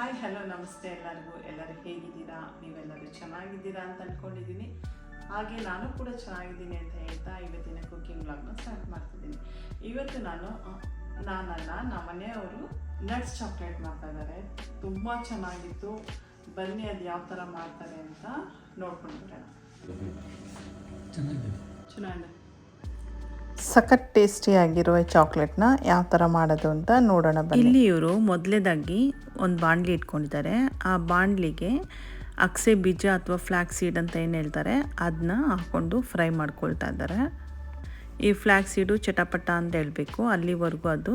Hi hello ನಮಸ್ತೆ ಎಲ್ಲರಿಗೂ. ಎಲ್ಲರೂ ಹೇಗಿದ್ದೀರಾ? ನೀವೆಲ್ಲರೂ ಚೆನ್ನಾಗಿದ್ದೀರಾ ಅಂತ ಅಂದ್ಕೊಂಡಿದ್ದೀನಿ ಹಾಗೆ ನಾನು ಕೂಡ ಚೆನ್ನಾಗಿದ್ದೀನಿ ಅಂತ ಹೇಳ್ತಾ ಇವತ್ತಿನ ಕುಕ್ಕಿಂಗ್ ಬ್ಲಾಗ್ನ ಸ್ಟಾರ್ಟ್ ಮಾಡ್ತಿದ್ದೀನಿ. ಇವತ್ತು ನಾನು ನಾನಲ್ಲ ನಮ್ಮ ಮನೆಯವರು ನಟ್ಸ್ ಚಾಕ್ಲೇಟ್ ಮಾಡ್ತಾ ಇದ್ದಾರೆ. ತುಂಬ ಚೆನ್ನಾಗಿತ್ತು. ಬನ್ನಿ ಅದು ಯಾವ ಥರ ಮಾಡ್ತಾರೆ ಅಂತ ನೋಡ್ಕೊಂಡು ಬರೋಣ. ಚೆನ್ನಾಗಿದೆ. ಚೆನ್ನಾಗಿದೆ. ಸಖತ್ ಟೇಸ್ಟಿಯಾಗಿರುವ ಚಾಕ್ಲೇಟ್ನ ಯಾವ ಥರ ಮಾಡೋದು ಅಂತ ನೋಡೋಣ ಇಲ್ಲಿ ಇವರು ಮೊದಲೇದಾಗಿ ಒಂದು ಬಾಣಲಿ ಇಟ್ಕೊಂಡಿದ್ದಾರೆ. ಆ ಬಾಣಲಿಗೆ ಅಕ್ಸೆ ಬೀಜ ಅಥವಾ ಫ್ಲ್ಯಾಕ್ ಸೀಡ್ ಅಂತ ಏನು ಹೇಳ್ತಾರೆ ಅದನ್ನ ಹಾಕ್ಕೊಂಡು ಫ್ರೈ ಮಾಡ್ಕೊಳ್ತಾ ಇದ್ದಾರೆ. ಈ ಫ್ಲ್ಯಾಕ್ ಸೀಡು ಚಟಪಟ ಅಂತ ಹೇಳಬೇಕು. ಅಲ್ಲಿವರೆಗೂ ಅದು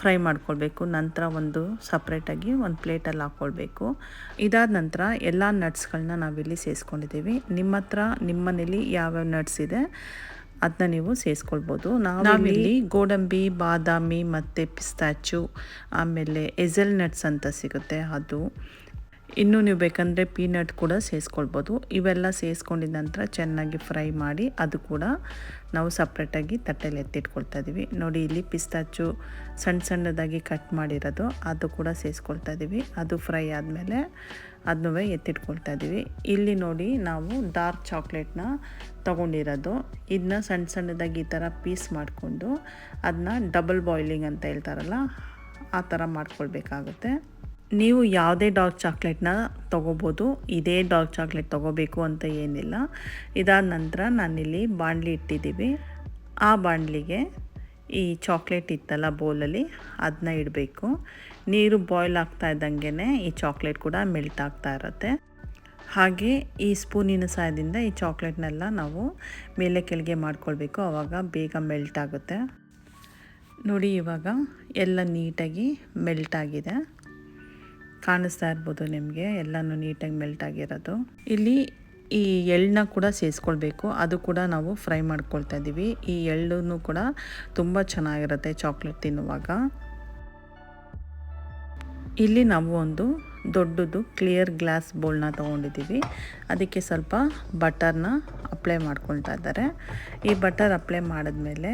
ಫ್ರೈ ಮಾಡ್ಕೊಳ್ಬೇಕು. ನಂತರ ಒಂದು ಸಪ್ರೇಟಾಗಿ ಒಂದು ಪ್ಲೇಟಲ್ಲಿ ಹಾಕ್ಕೊಳ್ಬೇಕು ಇದಾದ ನಂತರ ಎಲ್ಲ ನಟ್ಸ್ಗಳನ್ನ ನಾವಿಲ್ಲಿ ಸೇರಿಸ್ಕೊಂಡಿದ್ದೀವಿ ನಿಮ್ಮ ಹತ್ರ, ನಿಮ್ಮ ಮನೇಲಿ ಯಾವ್ಯಾವ ನಟ್ಸ್ ಇದೆ ಅದನ್ನ ನೀವು ಸೇರಿಸ್ಕೊಳ್ಬೋದು ನಾವಿಲ್ಲಿ ಗೋಡಂಬಿ, ಬಾದಾಮಿ ಮತ್ತು ಪಿಸ್ತಾಚು, ಆಮೇಲೆ ಎಜಲ್ ನಟ್ಸ್ ಅಂತ ಸಿಗುತ್ತೆ ಅದು. ಇನ್ನು ನೀವು ಬೇಕಂದರೆ ಪೀನಟ್ ಕೂಡ ಸೇರಿಸ್ಕೊಳ್ಬೋದು ಇವೆಲ್ಲ ಸೇರಿಸ್ಕೊಂಡಿದ ನಂತರ ಚೆನ್ನಾಗಿ ಫ್ರೈ ಮಾಡಿ ಅದು ಕೂಡ ನಾವು ಸಪ್ರೇಟಾಗಿ ತಟ್ಟೆಲಿ ಎತ್ತಿಟ್ಕೊಳ್ತಾ ಇದ್ದೀವಿ ನೋಡಿ, ಇಲ್ಲಿ ಪಿಸ್ತಾಚು ಸಣ್ಣ ಸಣ್ಣದಾಗಿ ಕಟ್ ಮಾಡಿರೋದು, ಅದು ಕೂಡ ಸೇರಿಸ್ಕೊಳ್ತಾ ಇದ್ದೀವಿ ಅದು ಫ್ರೈ ಆದಮೇಲೆ ಅದನ್ನೂ ಎತ್ತಿಟ್ಕೊಳ್ತಾ ಇದ್ದೀವಿ. ಇಲ್ಲಿ ನೋಡಿ ನಾವು ಡಾರ್ಕ್ ಚಾಕ್ಲೇಟ್ನ ತೊಗೊಂಡಿರೋದು. ಇದನ್ನ ಸಣ್ಣ ಸಣ್ಣದಾಗಿ ಈ ಥರ ಪೀಸ್ ಮಾಡಿಕೊಂಡು ಅದನ್ನ ಡಬಲ್ ಬಾಯ್ಲಿಂಗ್ ಅಂತ ಹೇಳ್ತಾರಲ್ಲ, ಆ ಥರ ಮಾಡ್ಕೊಳ್ಬೇಕಾಗುತ್ತೆ. ನೀವು ಯಾವುದೇ ಡಾರ್ಕ್ ಚಾಕ್ಲೇಟ್ನ ತೊಗೋಬೋದು. ಇದೇ ಡಾರ್ಕ್ ಚಾಕ್ಲೇಟ್ ತೊಗೋಬೇಕು ಅಂತ ಏನಿಲ್ಲ. ಇದಾದ ನಂತರ ನಾನಿಲ್ಲಿ ಬಾಣಲಿ ಇಟ್ಟಿದ್ದೀವಿ. ಆ ಬಾಣಲಿಗೆ ಈ ಚಾಕ್ಲೇಟ್ ಇತ್ತಲ್ಲ ಬೌಲಲ್ಲಿ ಅದನ್ನ ಇಡಬೇಕು. ನೀರು ಬಾಯ್ಲ್ ಆಗ್ತಾ ಇದ್ದಂಗೆ ಈ ಚಾಕ್ಲೇಟ್ ಕೂಡ ಮೆಲ್ಟ್ ಆಗ್ತಾ ಇರುತ್ತೆ. ಹಾಗೆ ಈ ಸ್ಪೂನಿನ ಸಹಾಯದಿಂದ ಈ ಚಾಕ್ಲೇಟ್ನೆಲ್ಲ ನಾವು ಮೇಲೆ ಕೆಳಗೆ ಮಾಡ್ಕೊಳ್ಬೇಕು ಆವಾಗ ಬೇಗ ಮೆಲ್ಟ್ ಆಗುತ್ತೆ. ನೋಡಿ ಇವಾಗ ಎಲ್ಲ ನೀಟಾಗಿ ಮೆಲ್ಟ್ ಆಗಿದೆ. ಕಾಣಿಸ್ತಾ ಇರ್ಬೋದು ನಿಮಗೆ, ಎಲ್ಲನೂ ನೀಟಾಗಿ ಮೆಲ್ಟ್ ಆಗಿರೋದು. ಇಲ್ಲಿ ಈ ಎಳ್ಳನ್ನ ಕೂಡ ಸೇರಿಸ್ಕೊಳ್ಬೇಕು ಅದು ಕೂಡ ನಾವು ಫ್ರೈ ಮಾಡ್ಕೊಳ್ತಾ ಇದ್ದೀವಿ. ಈ ಎಳ್ಳನ್ನು ಕೂಡ ತುಂಬ ಚೆನ್ನಾಗಿರುತ್ತೆ ಚಾಕ್ಲೇಟ್ ತಿನ್ನುವಾಗ. ಇಲ್ಲಿ ನಾವು ಒಂದು ದೊಡ್ಡದು ಕ್ಲಿಯರ್ ಗ್ಲಾಸ್ ಬೌಲ್ನ ತೊಗೊಂಡಿದ್ದೀವಿ. ಅದಕ್ಕೆ ಸ್ವಲ್ಪ ಬಟರ್ನ ಅಪ್ಲೈ ಮಾಡ್ಕೊಳ್ತಾ ಇದ್ದಾರೆ. ಈ ಬಟರ್ ಅಪ್ಲೈ ಮಾಡಿದ್ಮೇಲೆ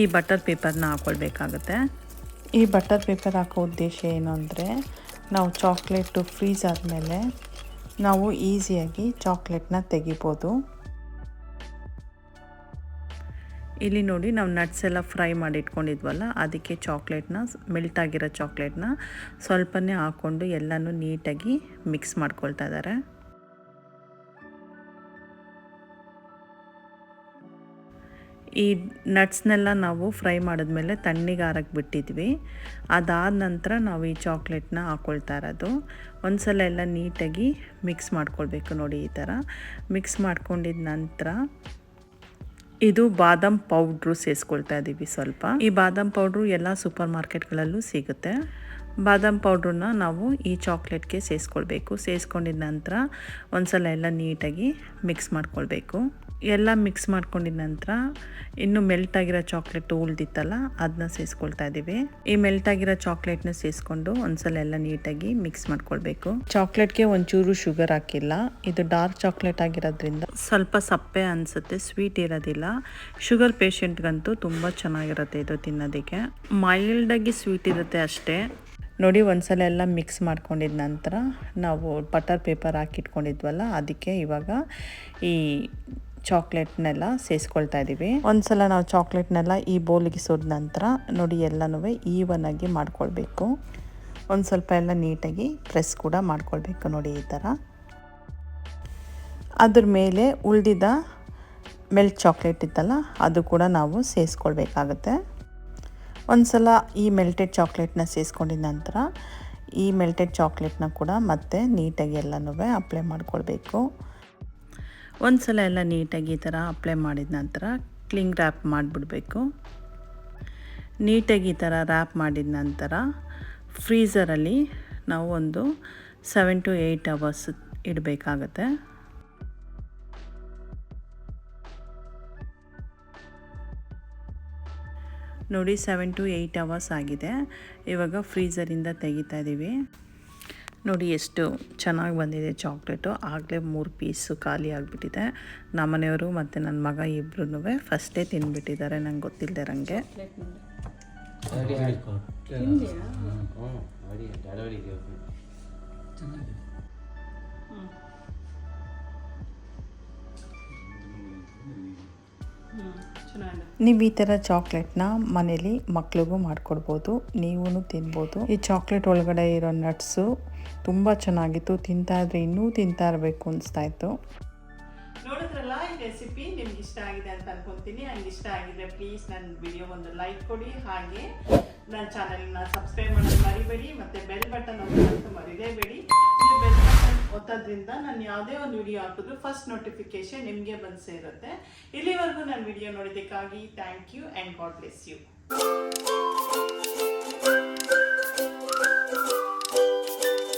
ಈ ಬಟರ್ ಪೇಪರ್ನ ಹಾಕ್ಕೊಳ್ಬೇಕಾಗತ್ತೆ ಈ ಬಟರ್ ಪೇಪರ್ ಹಾಕೋ ಉದ್ದೇಶ ಏನು ಅಂದರೆ ನಾವು ಚಾಕ್ಲೇಟು ಫ್ರೀಸ್ ಆದಮೇಲೆ ನಾವು ಈಸಿಯಾಗಿ ಚಾಕ್ಲೇಟ್ನ ತೆಗಿಬೋದು. ಇಲ್ಲಿ ನೋಡಿ ನಾವು ನಟ್ಸ್ ಎಲ್ಲ ಫ್ರೈ ಮಾಡಿ ಇಟ್ಕೊಂಡಿದ್ವಲ್ಲ ಅದಕ್ಕೆ ಚಾಕ್ಲೇಟ್ನ ಮೆಲ್ಟ್ ಆಗಿರೋ ಚಾಕ್ಲೇಟ್ನ ಸ್ವಲ್ಪನೇ ಹಾಕ್ಕೊಂಡು ಎಲ್ಲನೂ ನೀಟಾಗಿ ಮಿಕ್ಸ್ ಮಾಡ್ಕೊಳ್ತಾ ಇದ್ದಾರೆ. ಈ ನಟ್ಸ್ನೆಲ್ಲ ನಾವು ಫ್ರೈ ಮಾಡಿದ್ಮೇಲೆ ತಣ್ಣಿಗೆ ಆರಕ್ಕೆ ಬಿಟ್ಟಿದ್ವಿ. ಅದಾದ ನಂತರ ನಾವು ಈ ಚಾಕ್ಲೇಟ್ನ ಹಾಕ್ಕೊಳ್ತಾ ಇರೋದು. ಒಂದು ಸಲ ಎಲ್ಲ ನೀಟಾಗಿ ಮಿಕ್ಸ್ ಮಾಡ್ಕೊಳ್ಬೇಕು ನೋಡಿ ಈ ಥರ. ಮಿಕ್ಸ್ ಮಾಡ್ಕೊಂಡಿದ ನಂತರ ಇದು ಬಾದಾಮ್ ಪೌಡ್ರು ಸೇರಿಸ್ಕೊಳ್ತಾ ಇದ್ದೀವಿ ಸ್ವಲ್ಪ. ಈ ಬಾದಾಮ್ ಪೌಡ್ರು ಎಲ್ಲ ಸೂಪರ್ ಮಾರ್ಕೆಟ್ಗಳಲ್ಲೂ ಸಿಗುತ್ತೆ. ಬಾದಾಮ್ ಪೌಡ್ರನ್ನ ನಾವು ಈ ಚಾಕ್ಲೇಟ್ಗೆ ಸೇರಿಸ್ಕೊಳ್ಬೇಕು ಸೇರಿಸ್ಕೊಂಡಿದ ನಂತರ ಒಂದ್ಸಲ ಎಲ್ಲ ನೀಟಾಗಿ ಮಿಕ್ಸ್ ಮಾಡ್ಕೊಳ್ಬೇಕು. ಎಲ್ಲ ಮಿಕ್ಸ್ ಮಾಡ್ಕೊಂಡಿದ ನಂತರ ಇನ್ನು ಮೆಲ್ಟ್ ಆಗಿರೋ ಚಾಕ್ಲೇಟ್ ಉಳ್ದಿತ್ತಲ್ಲ ಅದನ್ನ ಸೇರಿಸ್ಕೊಳ್ತಾ ಇದ್ದೀವಿ ಈ ಮೆಲ್ಟ್ ಆಗಿರೋ ಚಾಕ್ಲೇಟ್ನ ಸೇರಿಸ್ಕೊಂಡು ಒಂದ್ಸಲ ಎಲ್ಲ ನೀಟಾಗಿ ಮಿಕ್ಸ್ ಮಾಡ್ಕೊಳ್ಬೇಕು. ಚಾಕ್ಲೇಟ್ಗೆ ಒಂಚೂರು ಶುಗರ್ ಹಾಕಿಲ್ಲ. ಇದು ಡಾರ್ಕ್ ಚಾಕ್ಲೇಟ್ ಆಗಿರೋದ್ರಿಂದ ಸ್ವಲ್ಪ ಸಪ್ಪೆ ಅನಿಸುತ್ತೆ ಸ್ವೀಟ್ ಇರೋದಿಲ್ಲ. ಶುಗರ್ ಪೇಷೆಂಟ್ಗಂತೂ ತುಂಬ ಚೆನ್ನಾಗಿರುತ್ತೆ ಇದು ತಿನ್ನೋದಕ್ಕೆ. ಮೈಲ್ಡಾಗಿ ಸ್ವೀಟ್ ಇರುತ್ತೆ ಅಷ್ಟೇ. ನೋಡಿ, ಒಂದ್ಸಲ ಎಲ್ಲ ಮಿಕ್ಸ್ ಮಾಡ್ಕೊಂಡಿದ ನಂತರ ನಾವು ಬಟರ್ ಪೇಪರ್ ಹಾಕಿಟ್ಕೊಂಡಿದ್ವಲ್ಲ, ಅದಕ್ಕೆ ಇವಾಗ ಈ ಚಾಕ್ಲೇಟ್ನೆಲ್ಲ ಸೇರಿಸ್ಕೊಳ್ತಾ ಇದ್ದೀವಿ ಒಂದ್ಸಲ ನಾವು ಚಾಕ್ಲೇಟ್ನೆಲ್ಲ ಈ ಬೋಲಿಗೆ ಸುರಿದ ನಂತರ ನೋಡಿ ಎಲ್ಲನೂ ಈವನ್ ಆಗಿ ಮಾಡ್ಕೊಳ್ಬೇಕು. ಒಂದು ಸ್ವಲ್ಪ ಎಲ್ಲ ನೀಟಾಗಿ ಪ್ರೆಸ್ ಕೂಡ ಮಾಡ್ಕೊಳ್ಬೇಕು ನೋಡಿ ಈ ಥರ. ಅದ್ರ ಮೇಲೆ ಉಳಿದಿದ್ದ ಮೆಲ್ಟ್ ಚಾಕ್ಲೇಟ್ ಇತ್ತಲ್ಲ, ಅದು ಕೂಡ ನಾವು ಸೇರಿಸ್ಕೊಳ್ಬೇಕಾಗತ್ತೆ ಒಂದು ಸಲ ಈ ಮೆಲ್ಟೆಡ್ ಚಾಕ್ಲೇಟ್ನ ಸೇರಿಸ್ಕೊಂಡಿದ ನಂತರ ಈ ಮೆಲ್ಟೆಡ್ ಚಾಕ್ಲೇಟ್ನ ಕೂಡ ಮತ್ತೆ ನೀಟಾಗಿ ಎಲ್ಲನೂ ಅಪ್ಲೈ ಮಾಡ್ಕೊಳ್ಬೇಕು. ಒಂದು ಸಲ ಎಲ್ಲ ನೀಟಾಗಿ ಈ ಥರ ಅಪ್ಲೈ ಮಾಡಿದ ನಂತರ ಕ್ಲಿಂಗ್ ರ್ಯಾಪ್ ಮಾಡಿಬಿಡ್ಬೇಕು. ನೀಟಾಗಿ ಈ ಥರ ರ್ಯಾಪ್ ಮಾಡಿದ ನಂತರ ಫ್ರೀಝರಲ್ಲಿ ನಾವು ಒಂದು ಸೆವೆನ್ ಟು ಏಯ್ಟ್ ಅವರ್ಸ್ ಇಡಬೇಕಾಗತ್ತೆ. ನೋಡಿ ಸೆವೆನ್ ಟು ಏಯ್ಟ್ ಅವರ್ಸ್ ಆಗಿದೆ. ಇವಾಗ ಫ್ರೀಝರಿಂದ ತೆಗಿತಾ ಇದ್ದೀವಿ ನೋಡಿ ಎಷ್ಟು ಚೆನ್ನಾಗಿ ಬಂದಿದೆ ಚಾಕ್ಲೇಟು ಆಗಲೇ ಮೂರು ಪೀಸು ಖಾಲಿ ಆಗಿಬಿಟ್ಟಿದೆ ನಮ್ಮನೆಯವರು ಮತ್ತು ನನ್ನ ಮಗ ಇಬ್ಬರೂ ಫಸ್ಟೇ ತಿಂದುಬಿಟ್ಟಿದ್ದಾರೆ ನಂಗೆ ಗೊತ್ತಿಲ್ಲದೆ ಡ್ಯಾಡಿ ಚೆನ್ನಾಗಿದೆ ನೀವು ಈ ಥರ ಚಾಕ್ಲೇಟ್ನ ಮನೇಲಿ ಮಕ್ಳಿಗೂ ಮಾಡಿಕೊಡ್ಬೋದು ನೀವೂ ತಿನ್ಬೋದು. ಈ ಚಾಕ್ಲೇಟ್ ಒಳಗಡೆ ಇರೋ ನಟ್ಸು ತುಂಬ ಚೆನ್ನಾಗಿತ್ತು, ತಿಂತಾ ಇದ್ರೆ ಇನ್ನೂ ತಿಂತಾ ಇರಬೇಕು ಅನಿಸ್ತಾ ಇತ್ತು. ನೋಡಿದ್ರಲ್ಲ, ಈ ರೆಸಿಪಿ ನಿಮ್ಗೆ ಇಷ್ಟ ಆಗಿದೆ ಅಂತ ಅನ್ಕೊಂತೀನಿ. ಹಂಗೆ ಇಷ್ಟ ಆಗಿದ್ರೆ ಪ್ಲೀಸ್ ನನ್ನ ವಿಡಿಯೋ ಒಂದು ಲೈಕ್ ಕೊಡಿ. ಹಾಗೆ ನನ್ನ ಚಾನಲ್ನ ಸಬ್ಸ್ಕ್ರೈಬ್ ಮಾಡೋದು ಮರಿಬೇಡಿ, ಮತ್ತೆ ಬೆಲ್ ಬಟನ್ ಬೆಲ್ ಬಟನ್ ಒತ್ತೋದ್ರಿಂದ ನಾನು ಯಾವುದೇ ಒಂದು ವಿಡಿಯೋ ಹಾಕಿದ್ರು ಫಸ್ಟ್ ನೋಟಿಫಿಕೇಶನ್ ನಿಮಗೆ ಬಂದು ಸೇರುತ್ತೆ. ಇಲ್ಲಿವರೆಗೂ ನಾನು video ನೋಡಿದ್ದಕ್ಕಾಗಿ thank you and God bless you